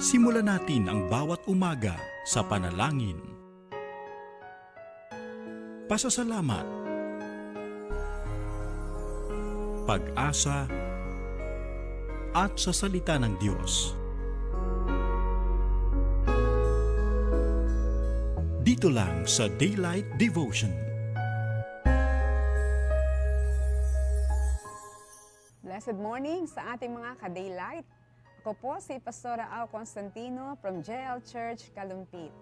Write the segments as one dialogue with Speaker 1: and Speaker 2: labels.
Speaker 1: Simulan natin ang bawat umaga sa panalangin. Pasasalamat. Pag-asa at sa salita ng Diyos. Dito lang sa Daylight Devotion.
Speaker 2: Blessed morning sa ating mga ka-daylight. Ako po si Pastora Al Constantino from JL Church, Kalumpit.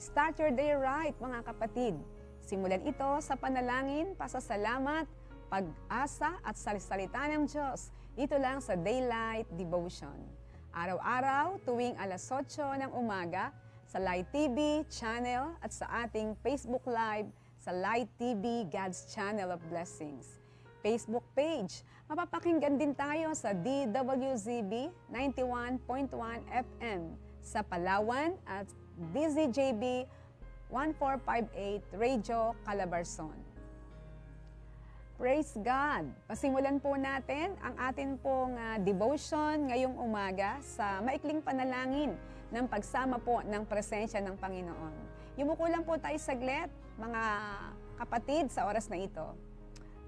Speaker 2: Start your day right mga kapatid. Simulan ito sa panalangin, pasasalamat, pag-asa at salisalita ng Diyos. Dito lang sa Daylight Devotion. Araw-araw tuwing alas 8 ng umaga sa Light TV channel at sa ating Facebook Live sa Light TV God's Channel of Blessings. Facebook page. Mapapakinggan din tayo sa DWZB 91.1 FM sa Palawan at DZJB 1458 Radio Calabarzon. Praise God! Pasimulan po natin ang atin pong ah, devotion ngayong umaga sa maikling panalangin ng pagsama po ng presensya ng Panginoon. Yumuko lang po tayo saglit, mga kapatid, sa oras na ito.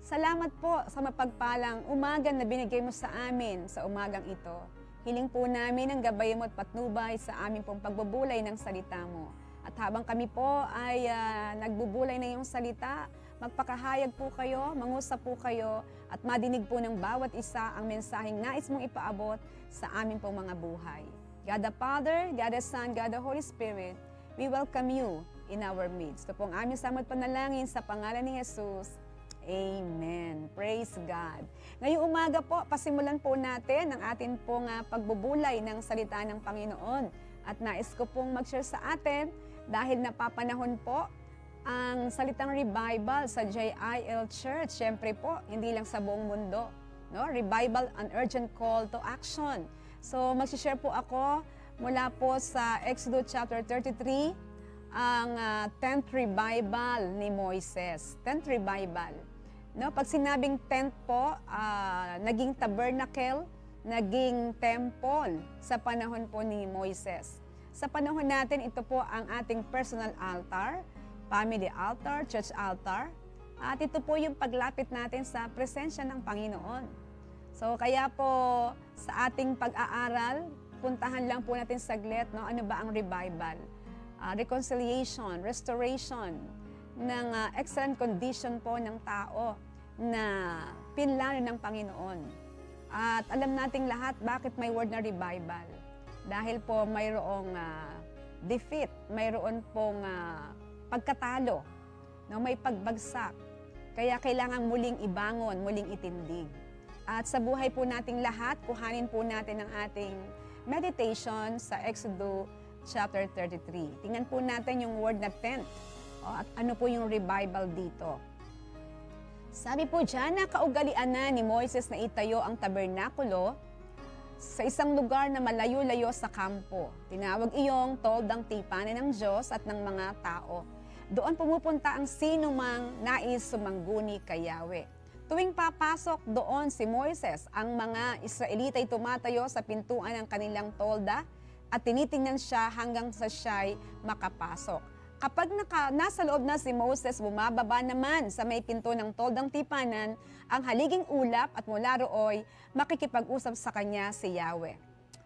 Speaker 2: Salamat po sa mapagpalang umaga na binigay mo sa amin sa umagang ito. Hiling po namin ang gabay mo at patnubay sa aming pong pagbubulay ng salita mo. At habang kami po ay ah, nagbubulay ng iyong salita, magpakahayag po kayo, mangusap po kayo, at madinig po ng bawat isa ang mensaheng nais mong ipaabot sa aming pong mga buhay. God the Father, God the Son, God the Holy Spirit, we welcome you in our midst. Ito pong aming samot panalangin sa pangalan ni Jesus. Amen. Praise God. Ngayong umaga po, pasimulan po natin ang atin pong ah, pagbubulay ng salita ng Panginoon. At nais ko pong mag-share sa atin dahil napapanahon po ang salitang revival sa JIL Church. Siyempre po, hindi lang sa buong mundo. No? Revival, an urgent call to action. So, mag-share po ako mula po sa Exodus chapter 33, ang ah, 10th revival ni Moises. 10th revival. No, pag sinabing tent po, ah, naging tabernacle, naging temple sa panahon po ni Moises. Sa panahon natin, ito po ang ating personal altar, family altar, church altar, at ito po yung paglapit natin sa presensya ng Panginoon. So kaya po sa ating pag-aaral, puntahan lang po natin saglit no ano ba ang revival? Ah, reconciliation, restoration ng ah, excellent condition po ng tao na pinlano ng Panginoon. At alam nating lahat bakit may word na revival. Dahil po mayroong ah, defeat, mayroon pong ah, pagkatalo, no? may pagbagsak. Kaya kailangan muling ibangon, muling itindig. At sa buhay po nating lahat, kuhanin po natin ang ating meditation sa Exodus chapter 33. Tingnan po natin yung word na tent. O, at ano po yung revival dito. Sabi po dyan na kaugalian na ni Moises na itayo ang tabernakulo sa isang lugar na malayo-layo sa kampo. Tinawag iyong toldang tipanan ng Diyos at ng mga tao. Doon pumupunta ang sino mang nais sumangguni kay Yahweh. Tuwing papasok doon si Moises, ang mga Israelita ay tumatayo sa pintuan ng kanilang tolda at tinitingnan siya hanggang sa siya'y makapasok. Kapag naka, nasa loob na si Moses, bumababa naman sa may pinto ng toldang tipanan ang haliging ulap at mula rooy makikipag-usap sa kanya si Yahweh.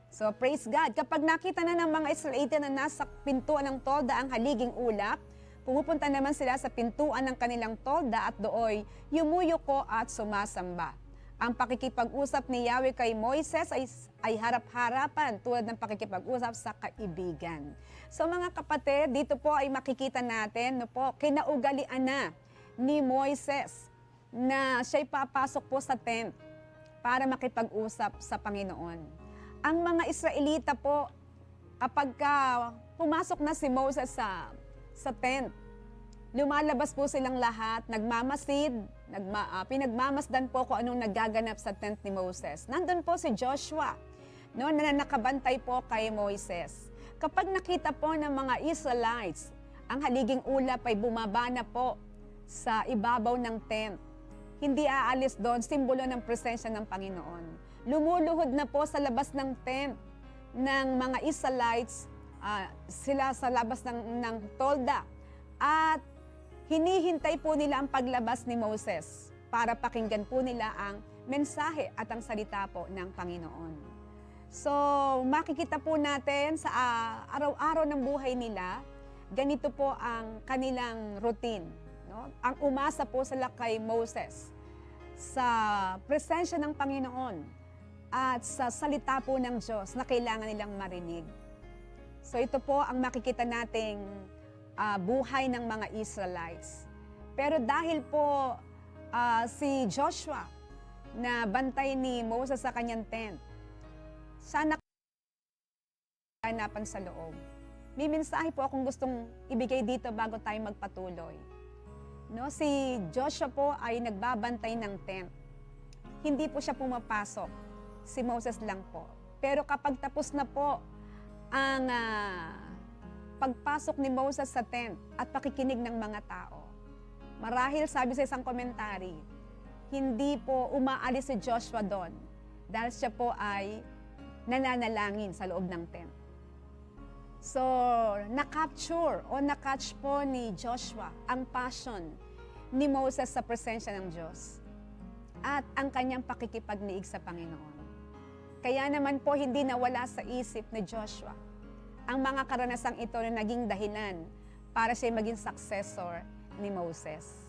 Speaker 2: So praise God. Kapag nakita na ng mga Israelita na nasa pintuan ng tolda ang haliging ulap, pumupunta naman sila sa pintuan ng kanilang tolda at dooy yumuyuko at sumasamba. Ang pakikipag-usap ni Yahweh kay Moises ay, ay harap-harapan tulad ng pakikipag-usap sa kaibigan. So mga kapatid, dito po ay makikita natin no po, kinaugalian na ni Moises na siya'y papasok po sa tent para makipag-usap sa Panginoon. Ang mga Israelita po, kapag ka pumasok na si Moses sa, sa tent, lumalabas po silang lahat, nagmamasid, nagma, ah, pinagmamasdan po kung anong nagaganap sa tent ni Moses. Nandun po si Joshua, no, na nakabantay po kay Moises. Kapag nakita po ng mga Israelites, ang haliging ulap ay bumaba na po sa ibabaw ng tent. Hindi aalis doon, simbolo ng presensya ng Panginoon. Lumuluhod na po sa labas ng tent ng mga Israelites ah, sila sa labas ng, ng tolda at hinihintay po nila ang paglabas ni Moses para pakinggan po nila ang mensahe at ang salita po ng Panginoon. So, makikita po natin sa ah, araw-araw ng buhay nila, ganito po ang kanilang routine. No? Ang umasa po sila kay Moses sa presensya ng Panginoon at sa salita po ng Diyos na kailangan nilang marinig. So ito po ang makikita nating ah, buhay ng mga Israelites. Pero dahil po ah, si Joshua na bantay ni Moses sa kanyang tent, sana hanapan sa loob. May mensahe po akong gustong ibigay dito bago tayo magpatuloy. No, si Joshua po ay nagbabantay ng tent. Hindi po siya pumapasok. Si Moses lang po. Pero kapag tapos na po ang ah, pagpasok ni Moses sa tent at pakikinig ng mga tao, marahil sabi sa isang komentary, hindi po umaalis si Joshua doon dahil siya po ay nananalangin sa loob ng tent. So, na-capture o na-catch po ni Joshua ang passion ni Moses sa presensya ng Diyos at ang kanyang pakikipagniig sa Panginoon. Kaya naman po hindi nawala sa isip ni Joshua ang mga karanasang ito na naging dahilan para siya maging successor ni Moses.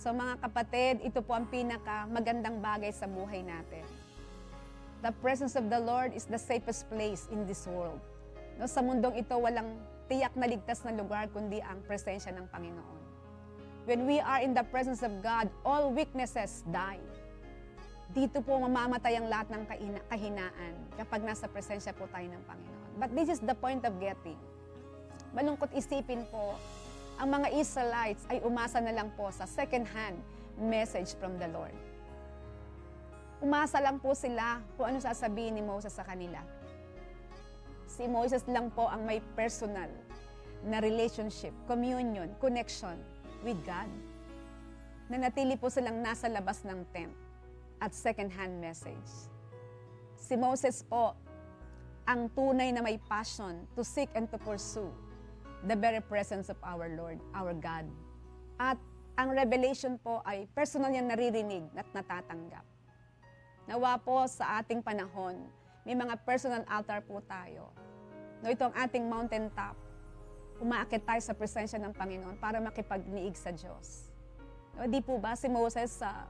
Speaker 2: So mga kapatid, ito po ang pinaka magandang bagay sa buhay natin. The presence of the Lord is the safest place in this world. No, sa mundong ito, walang tiyak na ligtas na lugar kundi ang presensya ng Panginoon. When we are in the presence of God, all weaknesses die. Dito po mamamatay ang lahat ng kahinaan kapag nasa presensya po tayo ng Panginoon. But this is the point of getting. Malungkot isipin po, ang mga Israelites ay umasa na lang po sa second-hand message from the Lord. Umasa lang po sila kung ano sasabihin ni Moses sa kanila. Si Moses lang po ang may personal na relationship, communion, connection with God. Nanatili po silang nasa labas ng tent at second-hand message. Si Moses po ang tunay na may passion to seek and to pursue the very presence of our Lord, our God. At ang revelation po ay personal niyang naririnig at natatanggap. Nawa po sa ating panahon, may mga personal altar po tayo. No, ito ang ating mountaintop. Umaakit tayo sa presensya ng Panginoon para makipagniig sa Diyos. No, di po ba si Moses sa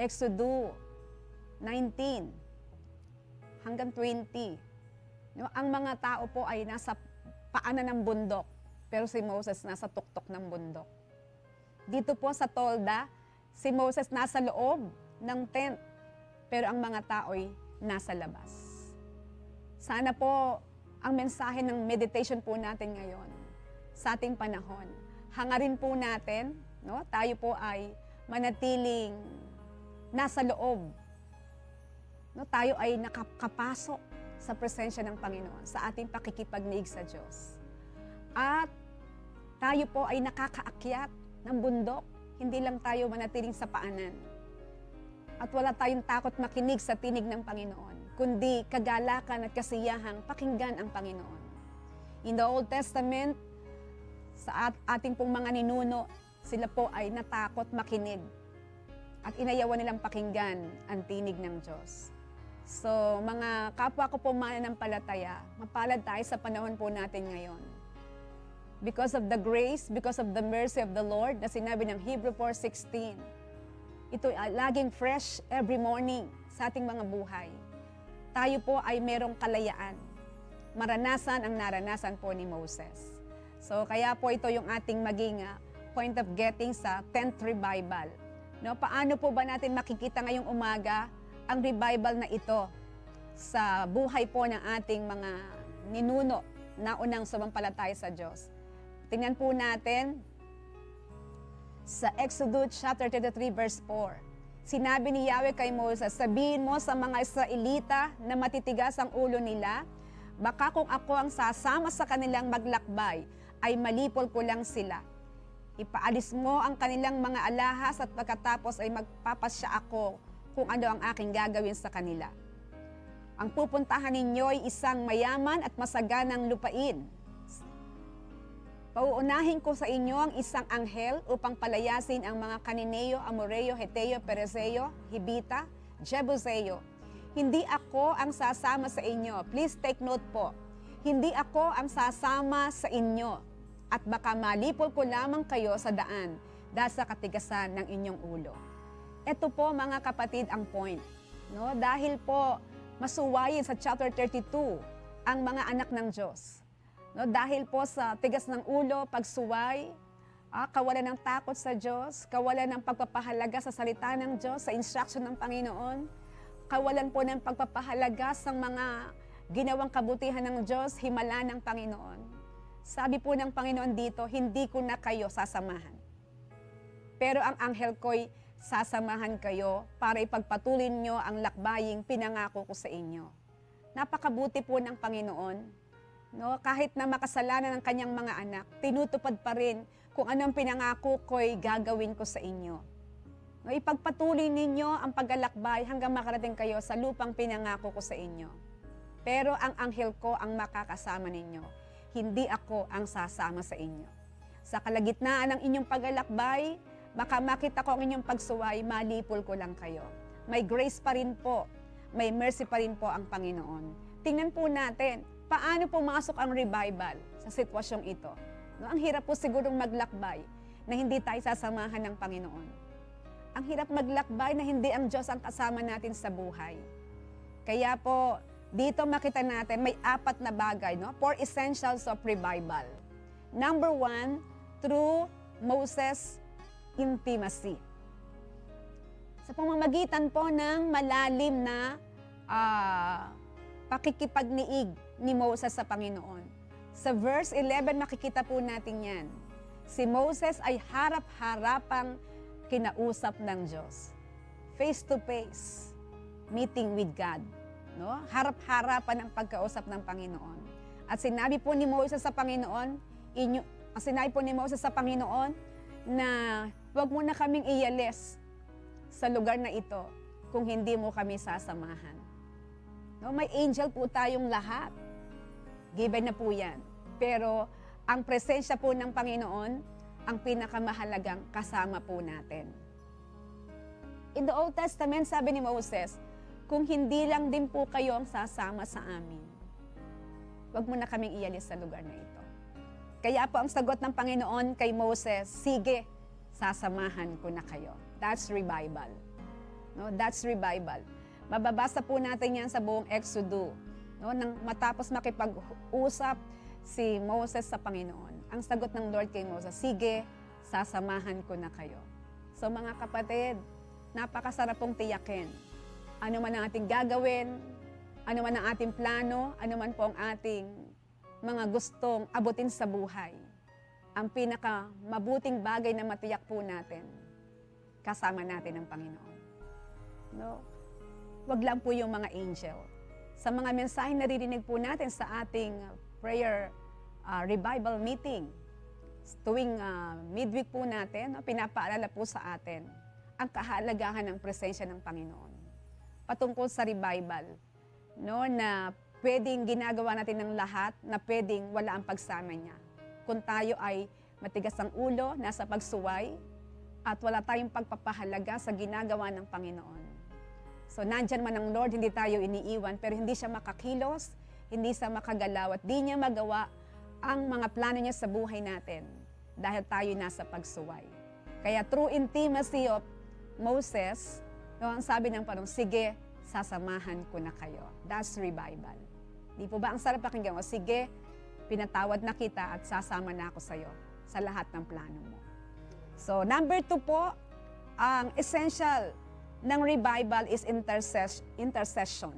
Speaker 2: Exodus 19 hanggang 20, no, ang mga tao po ay nasa paanan ng bundok, pero si Moses nasa tuktok ng bundok. Dito po sa Tolda, si Moses nasa loob ng tent, pero ang mga tao ay nasa labas. Sana po ang mensahe ng meditation po natin ngayon sa ating panahon. Hangarin po natin, no? tayo po ay manatiling nasa loob. No? Tayo ay nakapasok sa presensya ng Panginoon, sa ating pakikipagniig sa Diyos. At tayo po ay nakakaakyat ng bundok, hindi lang tayo manatiling sa paanan. At wala tayong takot makinig sa tinig ng Panginoon, kundi kagalakan at kasiyahang pakinggan ang Panginoon. In the Old Testament, sa at ating pong mga ninuno, sila po ay natakot makinig at inayawan nilang pakinggan ang tinig ng Diyos. So, mga kapwa ko po mananampalataya, mapalad tayo sa panahon po natin ngayon. Because of the grace, because of the mercy of the Lord na sinabi ng Hebrew 4.16, ito ay laging fresh every morning sa ating mga buhay. Tayo po ay merong kalayaan. Maranasan ang naranasan po ni Moses. So kaya po ito yung ating maging ah, point of getting sa 10th revival. No, paano po ba natin makikita ngayong umaga ang revival na ito sa buhay po ng ating mga ninuno na unang sumampalataya sa Diyos? Tingnan po natin sa Exodus chapter 33 verse 4. Sinabi ni Yahweh kay Moses, sabihin mo sa mga Israelita na matitigas ang ulo nila, baka kung ako ang sasama sa kanilang maglakbay, ay malipol ko lang sila. Ipaalis mo ang kanilang mga alahas at pagkatapos ay magpapasya ako kung ano ang aking gagawin sa kanila. Ang pupuntahan ninyo ay isang mayaman at masaganang lupain. Pauunahin ko sa inyo ang isang anghel upang palayasin ang mga Kanineo, Amoreo, Heteo, Pereseo, Hibita, Jebuseo. Hindi ako ang sasama sa inyo. Please take note po. Hindi ako ang sasama sa inyo. At baka malipol ko lamang kayo sa daan dahil sa katigasan ng inyong ulo. Ito po mga kapatid ang point. No? Dahil po masuwayin sa chapter 32 ang mga anak ng Diyos. No, dahil po sa tigas ng ulo, pagsuway, ah, kawalan ng takot sa Diyos, kawalan ng pagpapahalaga sa salita ng Diyos, sa instruction ng Panginoon, kawalan po ng pagpapahalaga sa mga ginawang kabutihan ng Diyos, himala ng Panginoon. Sabi po ng Panginoon dito, hindi ko na kayo sasamahan. Pero ang anghel ko'y sasamahan kayo para ipagpatuloy nyo ang lakbaying pinangako ko sa inyo. Napakabuti po ng Panginoon No, kahit na makasalanan ng kanyang mga anak, tinutupad pa rin kung anong pinangako ko'y gagawin ko sa inyo. No, ipagpatuloy ninyo ang paglalakbay hanggang makarating kayo sa lupang pinangako ko sa inyo. Pero ang anghel ko ang makakasama ninyo. Hindi ako ang sasama sa inyo. Sa kalagitnaan ng inyong paglalakbay, baka makita ko ang inyong pagsuway, malipol ko lang kayo. May grace pa rin po. May mercy pa rin po ang Panginoon. Tingnan po natin, paano pumasok ang revival sa sitwasyong ito. No, ang hirap po sigurong maglakbay na hindi tayo sasamahan ng Panginoon. Ang hirap maglakbay na hindi ang Diyos ang kasama natin sa buhay. Kaya po, dito makita natin may apat na bagay, no? Four essentials of revival. Number one, through Moses intimacy. Sa pamamagitan po ng malalim na ah, pakikipagniig ni Moses sa Panginoon. Sa verse 11, makikita po natin yan. Si Moses ay harap-harapang kinausap ng Diyos. Face to face, meeting with God. No? Harap-harapan ang pagkausap ng Panginoon. At sinabi po ni Moses sa Panginoon, inyo, sinabi po ni Moses sa Panginoon na huwag mo na kaming iyalis sa lugar na ito kung hindi mo kami sasamahan. No, may angel po tayong lahat. Given na po yan. Pero ang presensya po ng Panginoon, ang pinakamahalagang kasama po natin. In the Old Testament, sabi ni Moses, kung hindi lang din po kayo ang sasama sa amin, wag mo na kaming ialis sa lugar na ito. Kaya po ang sagot ng Panginoon kay Moses, sige, sasamahan ko na kayo. That's revival. No, that's revival. Mababasa po natin yan sa buong Exodo. No, nang matapos makipag-usap si Moses sa Panginoon. Ang sagot ng Lord kay Moses, sige, sasamahan ko na kayo. So mga kapatid, napakasarap pong tiyakin. Ano man ang ating gagawin, ano man ang ating plano, ano man po ang ating mga gustong abutin sa buhay. Ang pinaka mabuting bagay na matiyak po natin, kasama natin ang Panginoon. No? wag lang po yung mga angel. Sa mga mensahe na naririnig po natin sa ating prayer uh, revival meeting, tuwing uh, midweek po natin, no, pinapaalala po sa atin ang kahalagahan ng presensya ng Panginoon. Patungkol sa revival, no, na pwedeng ginagawa natin ng lahat na pwedeng wala ang pagsama niya. Kung tayo ay matigas ang ulo, nasa pagsuway, at wala tayong pagpapahalaga sa ginagawa ng Panginoon. So nandyan man ang Lord, hindi tayo iniiwan, pero hindi siya makakilos, hindi siya makagalaw, at di niya magawa ang mga plano niya sa buhay natin dahil tayo nasa pagsuway. Kaya through intimacy of Moses, no, ang sabi ng parang, sige, sasamahan ko na kayo. That's revival. Di po ba ang sarap pakinggan mo? Sige, pinatawad na kita at sasama na ako sa iyo sa lahat ng plano mo. So, number two po, ang essential ng revival is intercess- intercession.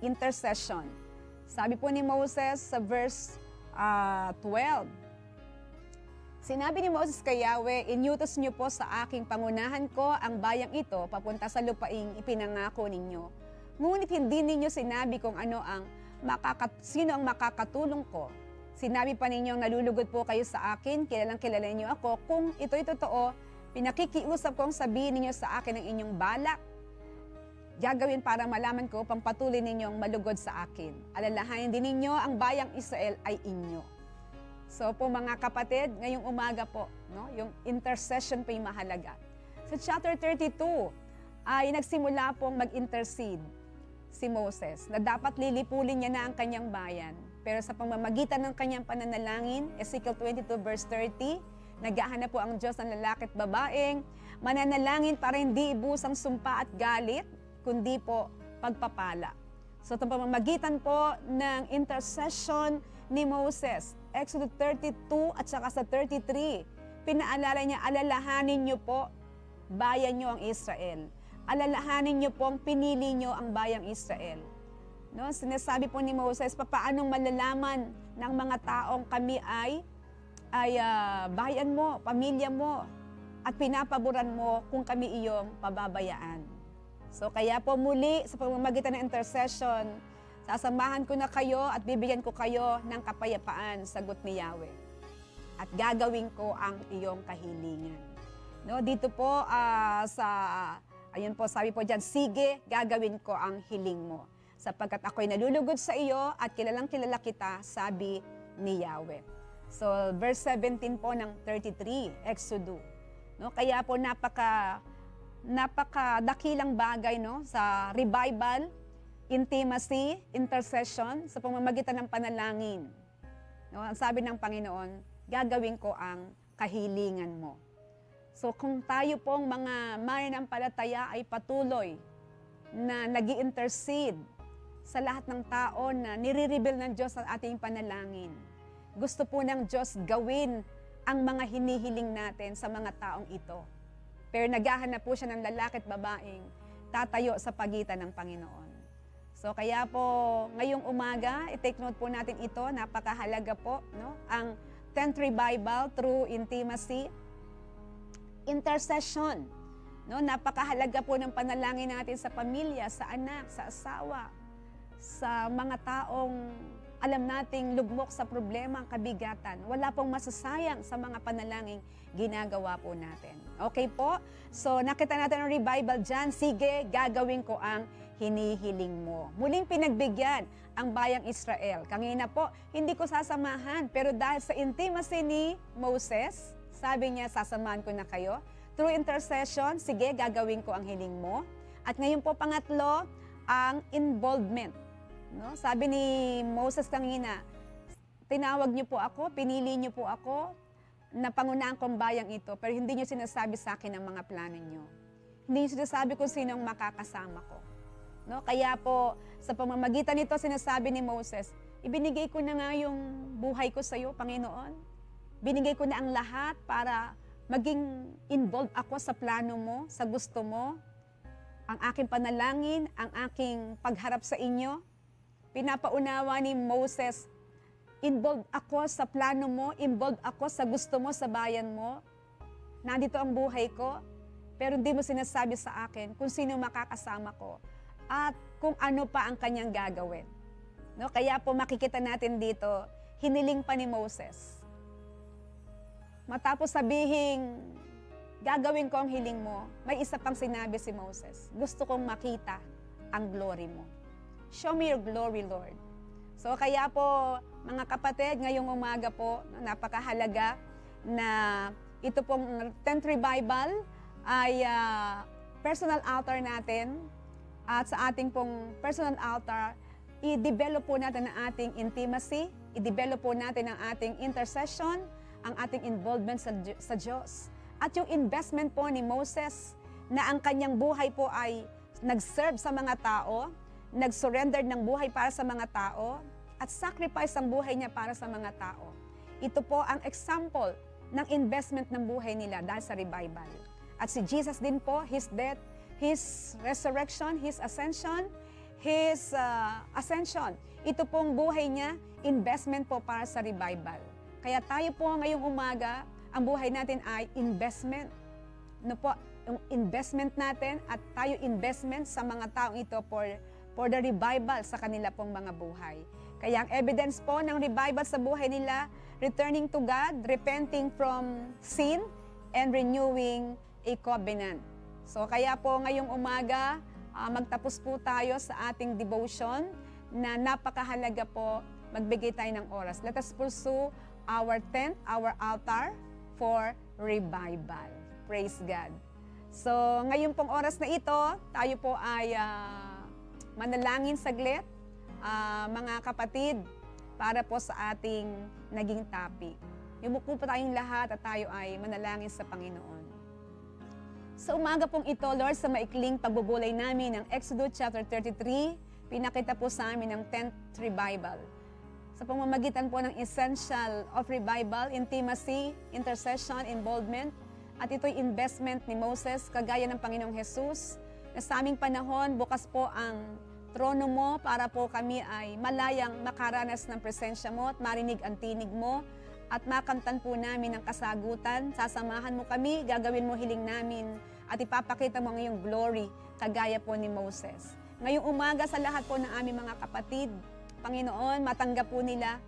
Speaker 2: Intercession. Sabi po ni Moses sa verse uh, 12, Sinabi ni Moses kay Yahweh, inyutos niyo po sa aking pangunahan ko ang bayang ito papunta sa lupaing ipinangako ninyo. Ngunit hindi ninyo sinabi kung ano ang makakat sino ang makakatulong ko. Sinabi pa ninyong nalulugod po kayo sa akin, kilalang kilala niyo ako. Kung ito'y totoo, Pinakikiusap kong sabihin ninyo sa akin ang inyong balak. gagawin para malaman ko upang patuloy ninyong malugod sa akin. Alalahanin din ninyo ang bayang Israel ay inyo. So po mga kapatid, ngayong umaga po, no, yung intercession po yung mahalaga. Sa chapter 32 ay nagsimula pong mag-intercede si Moses na dapat lilipulin niya na ang kanyang bayan. Pero sa pamamagitan ng kanyang pananalangin, Ezekiel 22 verse 30, naghahanap po ang Diyos ng lalaki at babaeng, mananalangin para hindi ibusang sumpa at galit, kundi po pagpapala. So itong pamamagitan po ng intercession ni Moses, Exodus 32 at saka sa 33, pinaalala niya, alalahanin niyo po bayan niyo ang Israel. Alalahanin niyo po ang pinili niyo ang bayang Israel. No, sinasabi po ni Moses, papaanong malalaman ng mga taong kami ay ay ah, bayan mo, pamilya mo, at pinapaboran mo kung kami iyong pababayaan. So kaya po muli sa pamamagitan ng intercession, sasamahan ko na kayo at bibigyan ko kayo ng kapayapaan, sagot ni Yahweh. At gagawin ko ang iyong kahilingan. No, dito po ah, sa ayun po sabi po diyan, sige, gagawin ko ang hiling mo sapagkat ako'y nalulugod sa iyo at kilalang kilala kita, sabi ni Yahweh. So, verse 17 po ng 33, Exodus. No, kaya po napaka napakadakilang bagay no sa revival, intimacy, intercession sa pamamagitan ng panalangin. No, ang sabi ng Panginoon, gagawin ko ang kahilingan mo. So kung tayo pong mga mananampalataya ay patuloy na nag intercede sa lahat ng tao na nire-reveal ng Diyos ang ating panalangin. Gusto po ng Diyos gawin ang mga hinihiling natin sa mga taong ito. Pero naghahanap po siya ng lalaki at babaeng tatayo sa pagitan ng Panginoon. So kaya po ngayong umaga, i-take note po natin ito, napakahalaga po, no? Ang 10th revival through intimacy, intercession. No, napakahalaga po ng panalangin natin sa pamilya, sa anak, sa asawa, sa mga taong alam nating lugmok sa problema, kabigatan. Wala pong masasayang sa mga panalangin ginagawa po natin. Okay po? So nakita natin ang revival dyan. Sige, gagawin ko ang hinihiling mo. Muling pinagbigyan ang bayang Israel. Kanina po, hindi ko sasamahan. Pero dahil sa intimacy ni Moses, sabi niya, sasamahan ko na kayo. Through intercession, sige, gagawin ko ang hiling mo. At ngayon po, pangatlo, ang involvement. No? Sabi ni Moses kanina, tinawag niyo po ako, pinili niyo po ako, na pangunahan kong bayang ito, pero hindi niyo sinasabi sa akin ang mga plano niyo. Hindi niyo sinasabi kung sino ang makakasama ko. No? Kaya po, sa pamamagitan nito, sinasabi ni Moses, ibinigay ko na nga yung buhay ko sa iyo, Panginoon. Binigay ko na ang lahat para maging involved ako sa plano mo, sa gusto mo, ang aking panalangin, ang aking pagharap sa inyo. Pinapaunawa ni Moses, involved ako sa plano mo, involved ako sa gusto mo, sa bayan mo. Nandito ang buhay ko, pero hindi mo sinasabi sa akin kung sino makakasama ko at kung ano pa ang kanyang gagawin. No? Kaya po makikita natin dito, hiniling pa ni Moses. Matapos sabihin, gagawin ko ang hiling mo, may isa pang sinabi si Moses, gusto kong makita ang glory mo. Show me your glory, Lord. So kaya po, mga kapatid, ngayong umaga po, napakahalaga na ito pong 10th revival ay ah, personal altar natin at sa ating pong personal altar, i-develop po natin ang ating intimacy, i-develop po natin ang ating intercession, ang ating involvement sa, sa Diyos. At yung investment po ni Moses na ang kanyang buhay po ay nag-serve sa mga tao, nag-surrender ng buhay para sa mga tao, at sacrifice ang buhay niya para sa mga tao. Ito po ang example ng investment ng buhay nila dahil sa revival. At si Jesus din po, His death, His resurrection, His ascension, His uh, ascension. Ito pong buhay niya, investment po para sa revival. Kaya tayo po ngayong umaga, ang buhay natin ay investment. No po, yung investment natin at tayo investment sa mga taong ito for, for the revival sa kanila pong mga buhay. Kaya ang evidence po ng revival sa buhay nila, returning to God, repenting from sin, and renewing a covenant. So kaya po ngayong umaga, ah, magtapos po tayo sa ating devotion na napakahalaga po magbigay tayo ng oras. Let us pursue our tent, our altar for revival. Praise God. So, ngayon pong oras na ito, tayo po ay ah, manalangin saglit, ah, mga kapatid, para po sa ating naging topic. Yumuko po tayong lahat at tayo ay manalangin sa Panginoon. Sa umaga pong ito, Lord, sa maikling pagbubulay namin ng Exodus chapter 33, pinakita po sa amin ng 10th revival. Sa pamamagitan po ng essential of revival, intimacy, intercession, involvement, at ito'y investment ni Moses, kagaya ng Panginoong Jesus, na sa aming panahon, bukas po ang trono mo para po kami ay malayang makaranas ng presensya mo at marinig ang tinig mo at makamtan po namin ang kasagutan. Sasamahan mo kami, gagawin mo hiling namin at ipapakita mo ang iyong glory kagaya po ni Moses. Ngayong umaga sa lahat po ng aming mga kapatid, Panginoon, matanggap po nila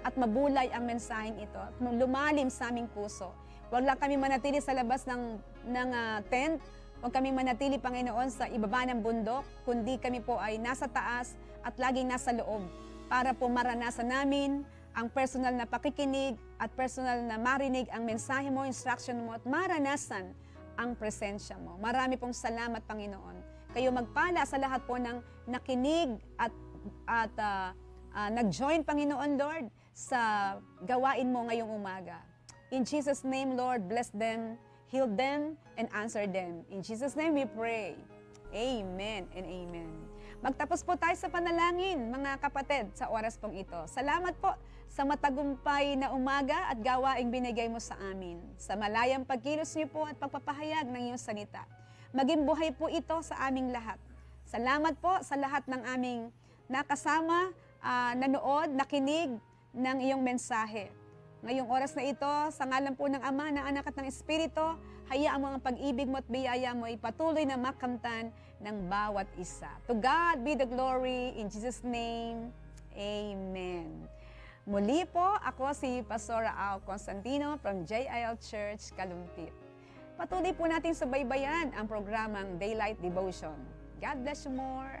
Speaker 2: at mabulay ang mensaheng ito lumalim sa aming puso. Huwag lang kami manatili sa labas ng, ng ah, tent, huwag kami manatili, Panginoon, sa ibaba ng bundok, kundi kami po ay nasa taas at laging nasa loob para po maranasan namin ang personal na pakikinig at personal na marinig ang mensahe mo, instruction mo at maranasan ang presensya mo. Marami pong salamat, Panginoon. Kayo magpala sa lahat po ng nakinig at, at ah, ah, nag-join, Panginoon Lord, sa gawain mo ngayong umaga. In Jesus' name, Lord, bless them, heal them, and answer them. In Jesus' name we pray. Amen and amen. Magtapos po tayo sa panalangin, mga kapatid, sa oras pong ito. Salamat po sa matagumpay na umaga at gawaing binigay mo sa amin. Sa malayang pagkilos niyo po at pagpapahayag ng iyong salita. Maging buhay po ito sa aming lahat. Salamat po sa lahat ng aming nakasama, ah, nanood, nakinig ng iyong mensahe. Ngayong oras na ito, sa ngalan po ng Ama, ng Anak at ng Espiritu, hayaan mo ang pag-ibig mo at biyaya mo ay patuloy na makamtan ng bawat isa. To God be the glory, in Jesus' name, Amen. Muli po, ako si Pastora Al Constantino from JIL Church, Kalumpit. Patuloy po natin subaybayan ang programang Daylight Devotion. God bless you more.